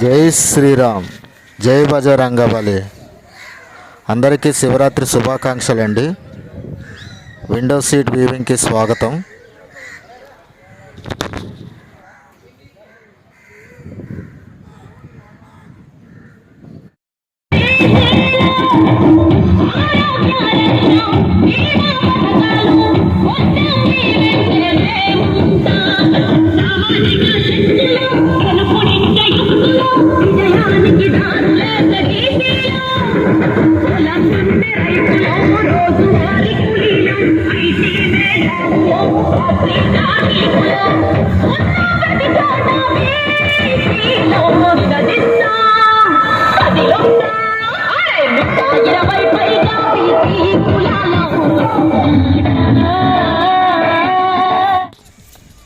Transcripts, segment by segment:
జై శ్రీరామ్. జై బజరంగబలి. అందరికీ శివరాత్రి శుభాకాంక్షలు అండి విండో సీట్ వీవింగ్కి స్వాగతం.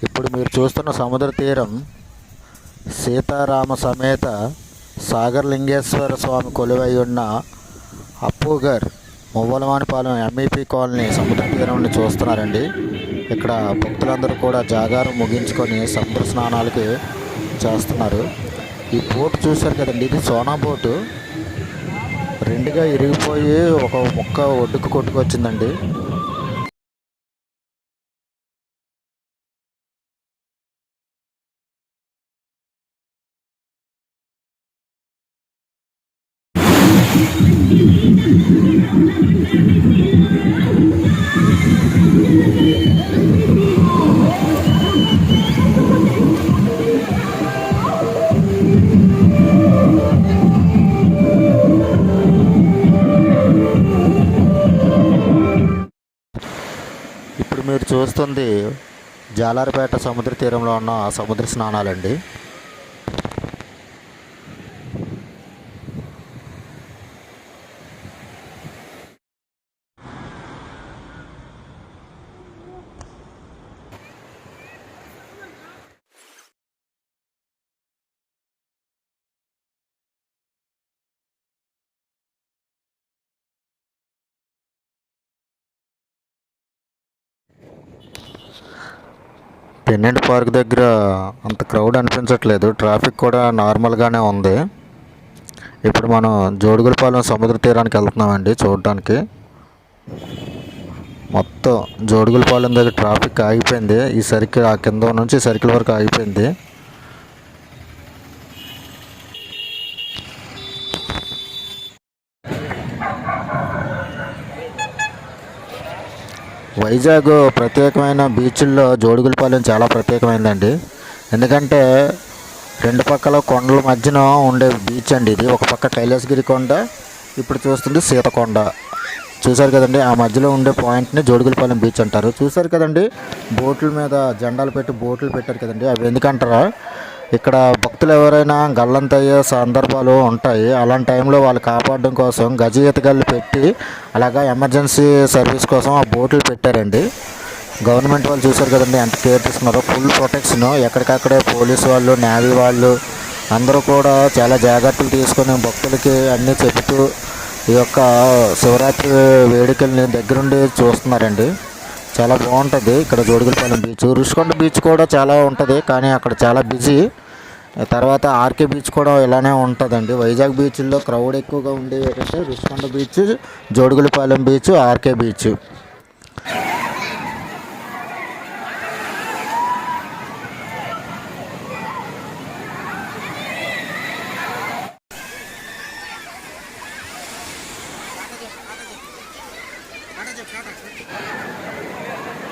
ఇప్పుడు మీరు చూస్తున్న సముద్ర తీరం సీతారామ సమేత సాగర్ లింగేశ్వర స్వామి కొలువై ఉన్న అప్పుగర్ మువ్వలవానిపాలెం ఎంఈపీ కాలనీ సముద్ర తీరం చూస్తున్నారండి. ఇక్కడ భక్తులందరూ కూడా జాగారం ముగించుకొని సముద్ర స్నానాలకి చేస్తున్నారు. ఈ బోట్ చూశారు కదండి ఇది సోనా బోటు. రెండుగా ఇరిగిపోయి ఒక ముక్క ఒడ్డుకు కొట్టుకొచ్చిందండి. ఇప్పుడు మీరు జాలారిపేట సముద్ర తీరంలో ఉన్న సముద్ర స్నానాలండి. పెన్నెంట్ పార్క్ దగ్గర అంత క్రౌడ్ అనిపించట్లేదు. ట్రాఫిక్ కూడా నార్మల్గానే ఉంది. ఇప్పుడు మనం జోడుగులపాలెం సముద్ర తీరానికి వెళ్తున్నామండి చూడడానికి. మొత్తం జోడుగులపాలెం దగ్గర ట్రాఫిక్ ఆగిపోయింది. ఈ సర్కిల్ ఆ కింద నుంచి సర్కిల్ వరకు ఆగిపోయింది. వైజాగ్ ప్రత్యేకమైన బీచ్ల్లో జోడుగులపాలెం చాలా ప్రత్యేకమైందండి. ఎందుకంటే రెండు పక్కల కొండల మధ్యన ఉండే బీచ్ అండి ఇది. ఒక పక్క కైలాసగిరి కొండ ఇప్పుడు చూస్తుంది సీతకొండ. చూసారు కదండి ఆ మధ్యలో ఉండే పాయింట్ని జోడుగులపాలెం బీచ్ అంటారు. చూసారు కదండి బోట్ల మీద జెండాలు పెట్టి బోట్లు పెట్టారు కదండి. అవి ఎందుకంటారా? ఇక్కడ భక్తులు ఎవరైనా గల్లంతయ్యే సందర్భాలు ఉంటాయి. అలాంటి టైంలో వాళ్ళు కాపాడడం కోసం గజ ఈతగాళ్ళు పెట్టి అలాగా ఎమర్జెన్సీ సర్వీస్ కోసం ఆ బోట్లు పెట్టారండి. గవర్నమెంట్ వాళ్ళు చూశారు కదండి ఎంత కేర్ తీసుకున్నారో. Full protection. ఎక్కడికక్కడే పోలీసు వాళ్ళు నేవీ వాళ్ళు అందరూ కూడా చాలా జాగ్రత్తలు తీసుకొని భక్తులకి అన్నీ చెబుతూ ఈ యొక్క శివరాత్రి వేడుకల్ని దగ్గరుండి చూస్తున్నారండి. చాలా బాగుంటుంది. ఇక్కడ జోడుగులపాలెం బీచ్ రుషికొండ బీచ్ కూడా చాలా ఉంటుంది కానీ అక్కడ చాలా బిజీ తర్వాత ఆర్కే బీచ్ కూడా ఇలానే ఉంటుందండి. వైజాగ్ బీచ్లో క్రౌడ్ ఎక్కువగా ఉండేవి ఏంటంటే Rushikonda beach Jodugullapalem beach RK beach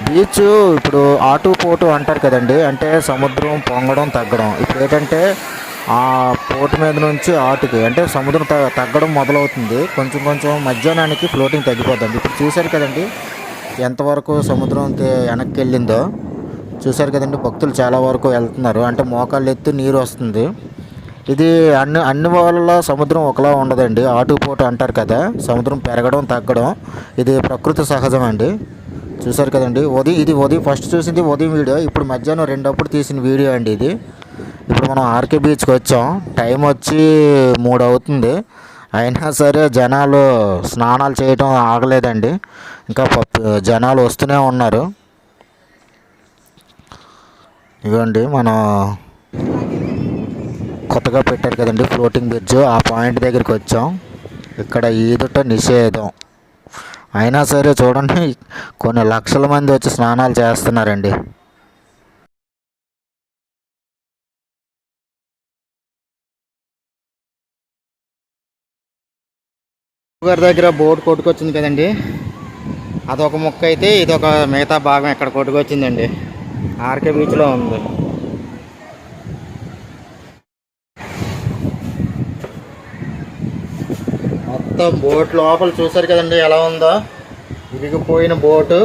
beach ఇప్పుడు ఆటు పోటు అంటారు కదండి అంటే సముద్రం పొంగడం తగ్గడం. ఇప్పుడు ఏంటంటే ఆ పోటు మీద నుంచి ఆటుకి అంటే సముద్రం తగ్గడం మొదలవుతుంది. కొంచెం కొంచెం మధ్యాహ్నానికి ఫ్లోటింగ్ తగ్గిపోతుంది ఇప్పుడు చూశారు కదండి ఎంతవరకు సముద్రం వెనక్కి వెళ్ళిందో చూశారు కదండి భక్తులు చాలా వరకు వెళ్తున్నారు. అంటే మోకాళ్ళు ఎత్తి నీరు వస్తుంది. ఇది అన్ని అన్ని వాళ్ళ సముద్రం ఒకలా ఉండదండి. ఆటుపోటు అంటారు కదా సముద్రం పెరగడం తగ్గడం ఇది ప్రకృతి సహజం అండి చూసారు కదండి ఉదయం ఇది ఉదయం ఫస్ట్ చూసింది ఉదయం వీడియో ఇప్పుడు మధ్యాహ్నం రెండప్పుడు తీసిన వీడియో అండి ఇది. ఇప్పుడు మనం ఆర్కే బీచ్కి వచ్చాం టైం వచ్చి మూడు అవుతుంది. అయినా సరే జనాలు స్నానాలు చేయటం ఆగలేదండి. ఇంకా జనాలు వస్తూనే ఉన్నారు. ఇవ్వండి మనం కొత్తగా పెట్టారు కదండి ఫ్లోటింగ్ బ్రిడ్జ్ ఆ పాయింట్ దగ్గరికి వచ్చాం. ఇక్కడ ఈదుట నిషేధం. అయినా సరే చూడండి కొన్ని లక్షల మంది వచ్చి స్నానాలు చేస్తున్నారండి. గారి దగ్గర బోర్డు కొట్టుకొచ్చింది కదండి. అదొక ముక్క అయితే ఇదొక మిగతా భాగం ఇక్కడ కొట్టుకొచ్చిందండి. ఆర్కే బీచ్లో ఉంది. మొత్తం బోట్ లోపల చూసారు కదండి ఎలా ఉందో. ఇరిగిపోయిన బోటు.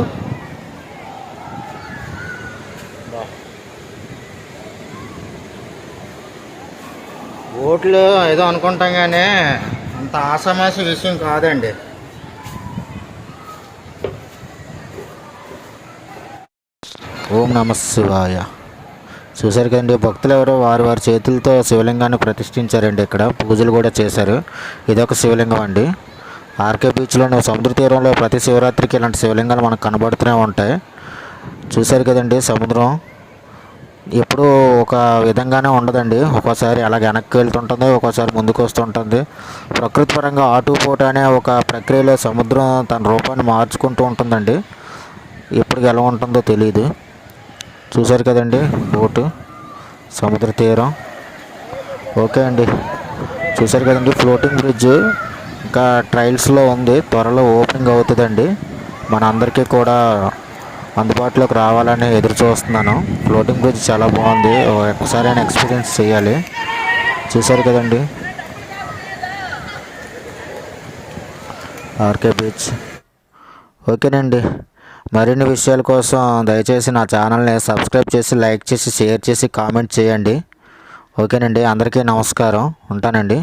బోట్లు ఏదో అనుకుంటాం కానీ అంత ఆసమాస విషయం కాదండి. ఓం నమ శివాయ. చూశారు కదండి భక్తులు ఎవరో వారి వారి చేతులతో శివలింగాన్ని ప్రతిష్ఠించారండి ఇక్కడ. పూజలు కూడా చేశారు. ఇదొక శివలింగం అండి. ఆర్కే బీచ్లోని సముద్ర తీరంలో ప్రతి శివరాత్రికి ఇలాంటి శివలింగాలు మనకు కనబడుతూనే ఉంటాయి. చూశారు కదండి సముద్రం. ఎప్పుడూ ఒక విధంగానే ఉండదండి. ఒక్కోసారి అలాగ వెనక్కి వెళ్తుంటుంది ఒక్కోసారి ముందుకు వస్తుంటుంది. ప్రకృతి పరంగా ఆటుపోటు అనే ఒక ప్రక్రియలో సముద్రం తన రూపాన్ని మార్చుకుంటూ ఉంటుందండి. ఎప్పటికి ఎలా ఉంటుందో తెలియదు చూశారు కదండి బోటు సముద్ర తీరం. ఓకే అండి. చూశారు కదండి ఫ్లోటింగ్ బ్రిడ్జ్. ఇంకా ట్రయల్స్లో ఉంది. త్వరలో ఓపెనింగ్ అవుతుందండి. మన అందరికీ కూడా అందుబాటులోకి రావాలని ఎదురు చూస్తున్నాను. ఫ్లోటింగ్ బ్రిడ్జ్ చాలా బాగుంది. ఒకసారి అయినా ఎక్స్పీరియన్స్ చేయాలి. చూశారు కదండి. RK beach. ఓకేనండి. మరిన్ని విషయాల కోసం దయచేసి నా ఛానల్ని సబ్స్క్రైబ్ చేసి లైక్ చేసి షేర్ చేసి కామెంట్ చేయండి. ఓకేనండి అందరికీ నమస్కారం. ఉంటానండి.